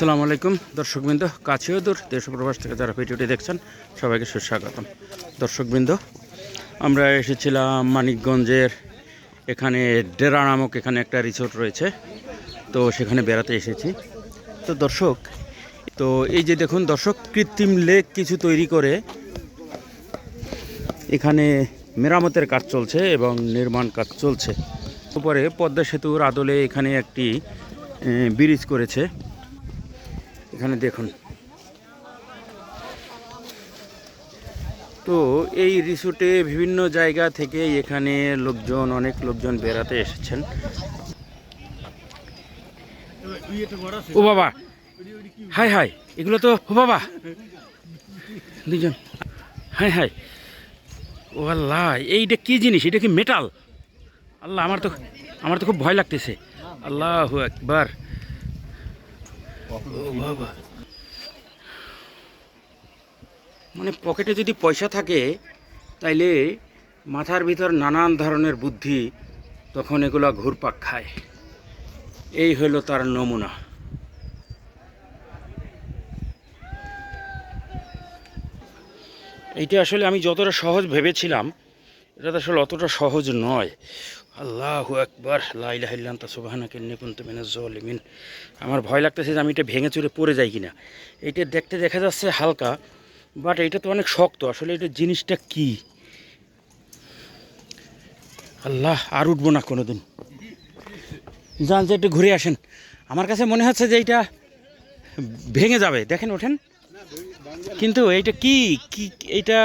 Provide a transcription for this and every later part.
আসসালামু আলাইকুম। দর্শকবৃন্দ, কাছেও দূর, দেশ প্রবাস থেকে যারা ভিডিওটি দেখছেন, সবাইকে সুস্বাগতম। দর্শকবৃন্দ, আমরা এসেছিলাম মানিকগঞ্জের এখানে ডেরা নামক এখানে একটা রিসোর্ট রয়েছে। তো সেখানে বেড়াতে এসেছি। তো দর্শক, তো এই যে দেখুন দর্শক, কৃত্রিম লেক কিছু তৈরি করে এখানে মেরামতের কাজ চলছে এবং নির্মাণ কাজ চলছে। উপরে পদ্মা সেতুর আদলে এখানে একটি ব্রিজ করেছে। এখানে দেখুন। তো এই রিসোর্টে বিভিন্ন জায়গা থেকে এখানে লোকজন, অনেক লোকজন বেড়াতে এসেছেন। ও বাবা! Hi hi! এগুলো তো, ও বাবা! দুজন। High high! ও আল্লাহ এইটা কি জিনিস? এটা কি মেটাল আল্লাহ, আমার তো আমার তো খুব ভয় লাগতেছে। আল্লাহ একবার মানে পকেটে যদি পয়সা থাকে, তাইলে মাথার ভিতর নানান ধরনের বুদ্ধি তখন এগুলো ঘুরপাক খায়। এই হলো তার নমুনা। এইটা আসলে আমি যতটা সহজ ভেবেছিলাম, এটা তো আসলে অতটা সহজ নয়। আল্লাহ একবার লাইলাহিল্লান্তা সুবাহানা কেন্নে কুন্ত মিনাজ জলিমিন আমার ভয় লাগতেছে যে আমি এটা ভেঙে চুরে পড়ে যাই কিনা। এইটা দেখতে দেখা যাচ্ছে হালকা বাট এটা তো অনেক শক্ত। আসলে এটা জিনিসটা কি? আল্লাহ আর উঠবো না কোনো দিন যান যে একটু ঘুরে আসেন। আমার কাছে মনে হচ্ছে যে এইটা ভেঙে যাবে। দেখেন ওঠেন। কিন্তু এইটা কি? কি এইটা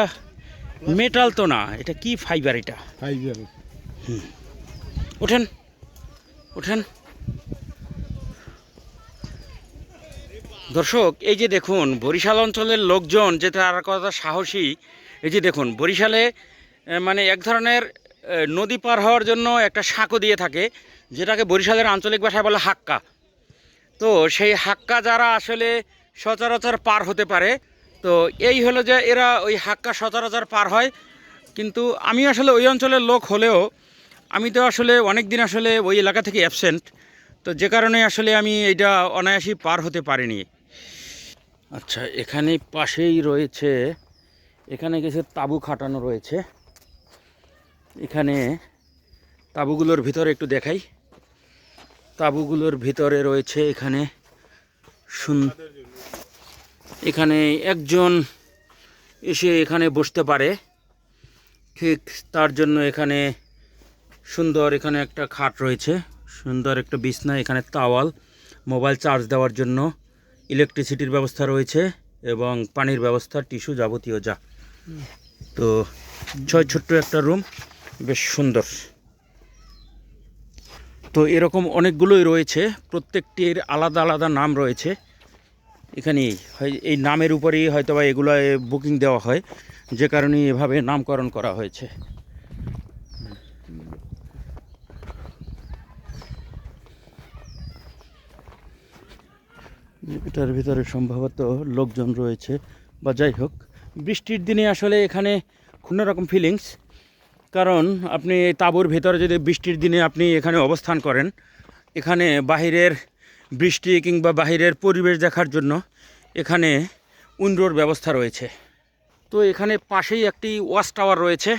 মেটাল তো না। এটা কি ফাইবার এটা? ফাইবার ওঠেন ওঠেন দর্শক, এই যে দেখুন, বরিশাল অঞ্চলের লোকজন, যে তার কথা সাহসী, এই যে দেখুন, বরিশালে মানে এক ধরনের নদী পার হওয়ার জন্য একটা সাঁকো দিয়ে থাকে, যেটাকে বরিশালের আঞ্চলিক ভাষায় বলে হাক্কা। তো সেই হাক্কা যারা আসলে সচরাচর পার হতে পারে, তো এই হলো যে এরা ওই হাক্কা সচরাচর পার হয়। কিন্তু আমি আসলে ওই অঞ্চলের লোক হলেও আমি তো আসলে অনেক দিন আসলে ওই এলাকা থেকে অ্যাবসেন্ট তো যে কারণে আসলে আমি এটা অনায়াসই পার হতে পারিনি। আচ্ছা এখানে পাশেই রয়েছে, এখানে কিছু তাঁবু খাটানো রয়েছে। এখানে তাঁবুগুলোর ভিতরে একটু দেখাই। তাঁবুগুলোর ভিতরে রয়েছে এখানে সুন এখানে একজন এসে এখানে বসতে পারে, ঠিক তার জন্য এখানে সুন্দর এখানে একটা খাট রয়েছে, সুন্দর একটা বিছনা, এখানে তাওয়াল মোবাইল চার্জ দেওয়ার জন্য ইলেকট্রিসিটির ব্যবস্থা রয়েছে এবং পানির ব্যবস্থা টিস্যু যাবতীয় যা। তো ছয় ছোট্ট একটা রুম বেশ সুন্দর। তো এরকম অনেকগুলোই রয়েছে, প্রত্যেকটির আলাদা আলাদা নাম রয়েছে। এখানে এই নামের উপরেই হয়তো বা এগুলো বুকিং দেওয়া হয়, যে কারণে এভাবে নামকরণ করা হয়েছে। এটার ভিতরে সম্ভবত লোকজন রয়েছে। বা যাই হোক, বৃষ্টির দিনে আসলে এখানে কোনো রকম ফিলিংস কারণ আপনি তাঁবুর ভিতরে যদি বৃষ্টির দিনে আপনি এখানে অবস্থান করেন, এখানে বাহিরের বৃষ্টি কিংবা বাহিরের পরিবেশ দেখার জন্য এখানে উইন্ডোর ব্যবস্থা রয়েছে। তো এখানে পাশেই একটি ওয়াশ টাওয়ার রয়েছে।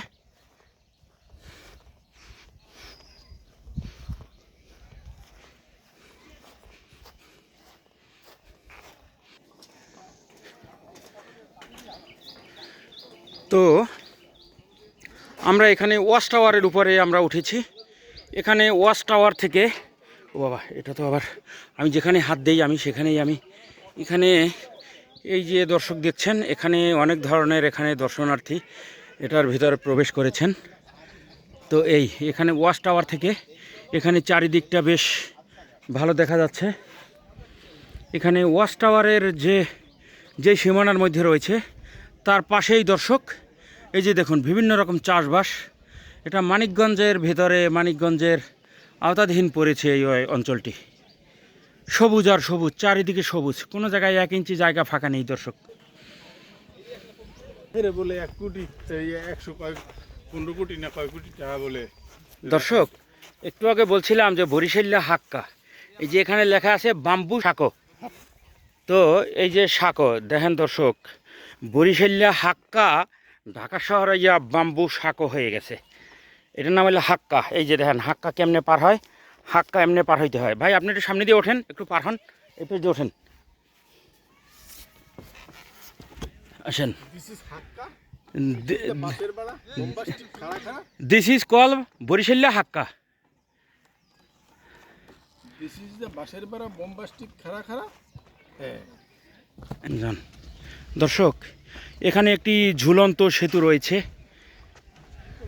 তো আমরা এখানে ওয়াচ টাওয়ারের উপরে আমরা উঠেছি। এখানে ওয়াচ টাওয়ার থেকে ও বাবা, এটা তো আবার আমি যেখানে হাত দিই আমি সেখানেই আমি। এখানে এই যে দর্শক দেখছেন, এখানে অনেক ধরনের এখানে দর্শনার্থী এটার ভিতরে প্রবেশ করেছেন। তো এই, এখানে ওয়াচ টাওয়ার থেকে এখানে চারিদিকটা বেশ ভালো দেখা যাচ্ছে। এখানে ওয়াচ টাওয়ারের যে যে সীমানার মধ্যে রয়েছে তার পাশেই দর্শক এই যে দেখুন বিভিন্ন রকম চাষবাস। এটা মানিকগঞ্জের ভেতরে মানিকগঞ্জের আওতাধীন পড়েছে এই অঞ্চলটি। সবুজ আর সবুজ চারিদিকে সবুজ। কোনো জায়গায় এক ইঞ্চি জায়গা ফাঁকা নেই দর্শক। এরে বলে এক কোটি একশো কয় পনেরো কোটি না কয় কোটি টাকা বলে। দর্শক একটু আগে বলছিলাম যে বরিশাল্লা হাক্কা। এই যে এখানে লেখা আছে বাম্বু সাঁকো তো এই যে সাঁকো দেখেন দর্শক বরিশাল্লা হাক্কা ঢাকা শহরে ইয়া বাম্বু সাঁকো হয়ে গেছে। এটার নাম হলো হাক্কা। এই যে দেখেন হাক্কা কেমনে পার হয়? হাক্কা এমনি পার হইতে হয়। ভাই আপনি একটু সামনে দিয়ে ওঠেন একটু পার হন এই পেজ দিয়ে ওঠেন। আসেন। দিস ইজ কল বরিশাল্লা হাক্কা। দিস ইজ দ্য বাসের বাড়া বোম্বাস্টিক খাড়া খাড়া হ্যাঁ। দর্শক, এখানে একটি ঝুলন্ত সেতু রয়েছে।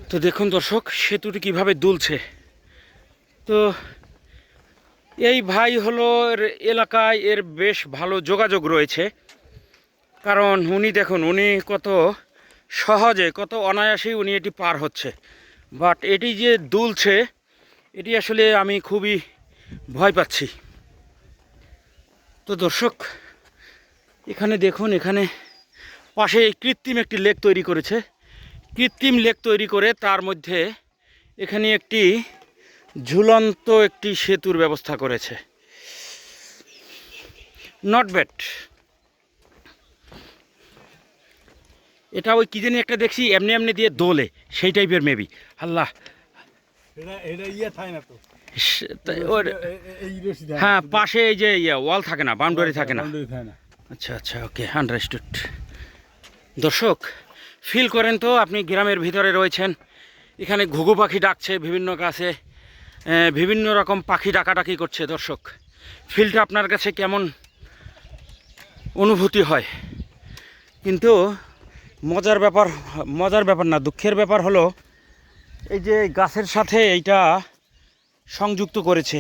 তো দেখুন দর্শক, সেতুটি কীভাবে দুলছে। তো এই ভাই হলো এর এলাকায় এর বেশ ভালো যোগাযোগ রয়েছে। কারণ উনি দেখুন, উনি কত সহজে, কত অনায়াসেই উনি এটি পার হচ্ছে। বাট এটি যে দুলছে, এটি আসলে আমি খুবই ভয় পাচ্ছি। তো দর্শক এখানে দেখুন এখানে পাশে কৃত্রিম একটি লেক তৈরি করেছে। কৃত্রিম লেক তৈরি করে তার মধ্যে এখানে একটি ঝুলন্ত একটি সেতুর ব্যবস্থা করেছে। নট ব্যাড এটা ওই কী জানি একটা দেখছি এমনি এমনি দিয়ে দোলে সেই টাইপের মেবি আল্লাহ। ইয়ে হ্যাঁ পাশে এই যে ইয়ে ওয়াল থাকে না বাউন্ডারি থাকে না। আচ্ছা আচ্ছা ওকে আন্ডারস্টুড দর্শক ফিল করেন তো, আপনি গ্রামের ভিতরে রয়েছেন। এখানে ঘুঘু পাখি ডাকছে বিভিন্ন গাছে বিভিন্ন রকম পাখি ডাকাডাকি করছে দর্শক। ফিলটা আপনার কাছে কেমন অনুভূতি হয়? কিন্তু মজার ব্যাপার মজার ব্যাপার না, দুঃখের ব্যাপার হলো, এই যে গাছের সাথে এইটা সংযুক্ত করেছে,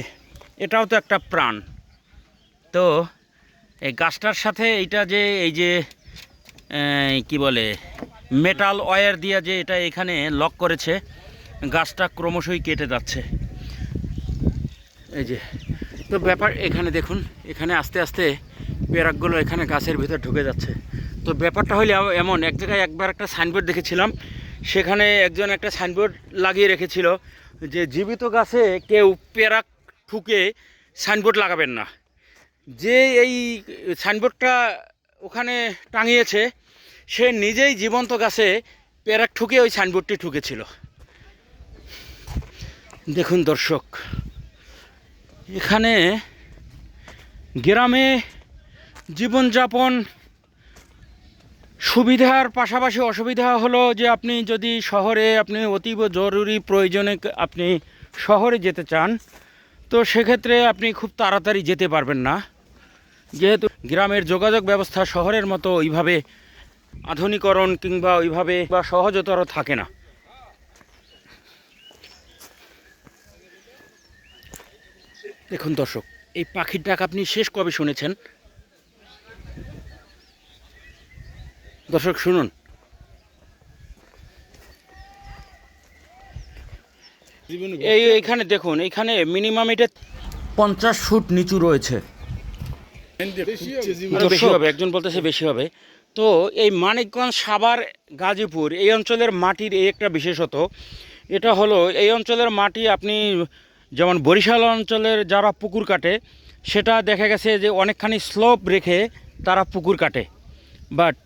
এটাও তো একটা প্রাণ। তো এই গাছটার সাথে এইটা যে, এই যে কি বলে মেটাল ওয়্যার দিয়ে যে এটা এখানে লক করেছে, গাছটা ক্রমশই কেটে যাচ্ছে। এই যে, তো ব্যাপার এখানে দেখুন, এখানে আস্তে আস্তে পেরাকগুলো এখানে গাছের ভিতর ঢুকে যাচ্ছে। তো ব্যাপারটা হলে এমন এক জায়গায় একবার একটা সাইনবোর্ড দেখেছিলাম, সেখানে একজন একটা সাইনবোর্ড লাগিয়ে রেখেছিল যে, জীবিত গাছে কেউ পেরাক ঠুকে সাইনবোর্ড লাগাবেন না। যে এই সাইনবোর্ডটা ওখানে টাঙিয়েছে, সে নিজেই জীবন্ত গাছে প্যারাক ঠুকে ওই সাইনবোর্ডটি ঠুকেছিল। দেখুন দর্শক, এখানে গ্রামে জীবনযাপন সুবিধার পাশাপাশি অসুবিধা হলো যে আপনি যদি শহরে আপনি অতীব জরুরি প্রয়োজনে আপনি শহরে যেতে চান, তো সেক্ষেত্রে আপনি খুব তাড়াতাড়ি যেতে পারবেন না। যেহেতু গ্রামের যোগাযোগ ব্যবস্থা শহরের মতো ওইভাবে আধুনিকরণ কিংবা ওইভাবে বা সহজতর থাকে না। দেখুন দর্শক, এই পাখির ডাক আপনি শেষ কবে শুনেছেন? দর্শক, শুনুন। এই, এইখানে দেখুন, এইখানে মিনিমাম এটা পঞ্চাশ ফুট নিচু রয়েছে। বেশি হবে। আরও বেশি হবে একজন বলতেছে বেশি হবে। তো এই মানিকগঞ্জ সাভার গাজীপুর এই অঞ্চলের মাটির এই একটা বিশেষত এটা হলো এই অঞ্চলের মাটি আপনি যেমন বরিশাল অঞ্চলের যারা পুকুর কাটে সেটা দেখা গেছে যে অনেকখানি স্লোপ রেখে তারা পুকুর কাটে। বাট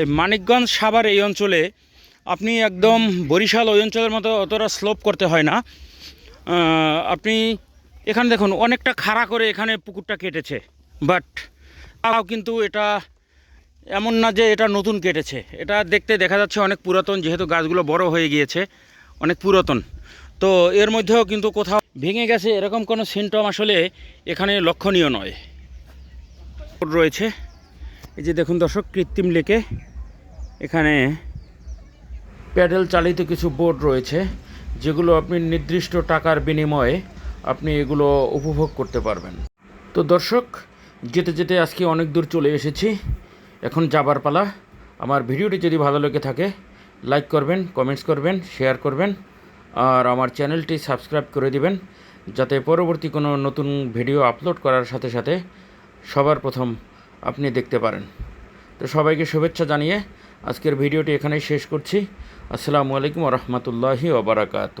এই মানিকগঞ্জ সাভার এই অঞ্চলে আপনি একদম বরিশাল ওই অঞ্চলের মতো অতটা স্লোপ করতে হয় না। আপনি এখানে দেখুন অনেকটা খাড়া করে এখানে পুকুরটা কেটেছে। বাট তাও কিন্তু এটা এমন না যে এটা নতুন কেটেছে। এটা দেখতে দেখা যাচ্ছে অনেক পুরাতন, যেহেতু গাছগুলো বড় হয়ে গিয়েছে, অনেক পুরাতন। তো এর মধ্যেও কিন্তু কোথাও ভেঙে গেছে এরকম কোনো সিমটম আসলে এখানে লক্ষণীয় নয়। রয়েছে। এই যে দেখুন দর্শক, কৃত্রিম লেকে এখানে প্যাডেল চালিত কিছু বোর্ড রয়েছে, যেগুলো আপনি নির্দিষ্ট টাকার বিনিময়ে আপনি এগুলো উপভোগ করতে পারবেন। তো দর্শক যেতে যেতে আজকে অনেক দূর চলে এসেছি। এখন যাবার পালা। আমার ভিডিওটি যদি ভালো লেগে থাকে লাইক করবেন কমেন্টস করবেন শেয়ার করবেন, আর আমার চ্যানেলটি সাবস্ক্রাইব করে দিবেন, যাতে পরবর্তী কোনো নতুন ভিডিও আপলোড করার সাথে সাথে সবার প্রথম আপনি দেখতে পারেন। তো সবাইকে শুভেচ্ছা জানিয়ে আজকের ভিডিওটি এখানেই শেষ করছি। আসসালামু আলাইকুম রহমতুল্লাহি ওবরাকাত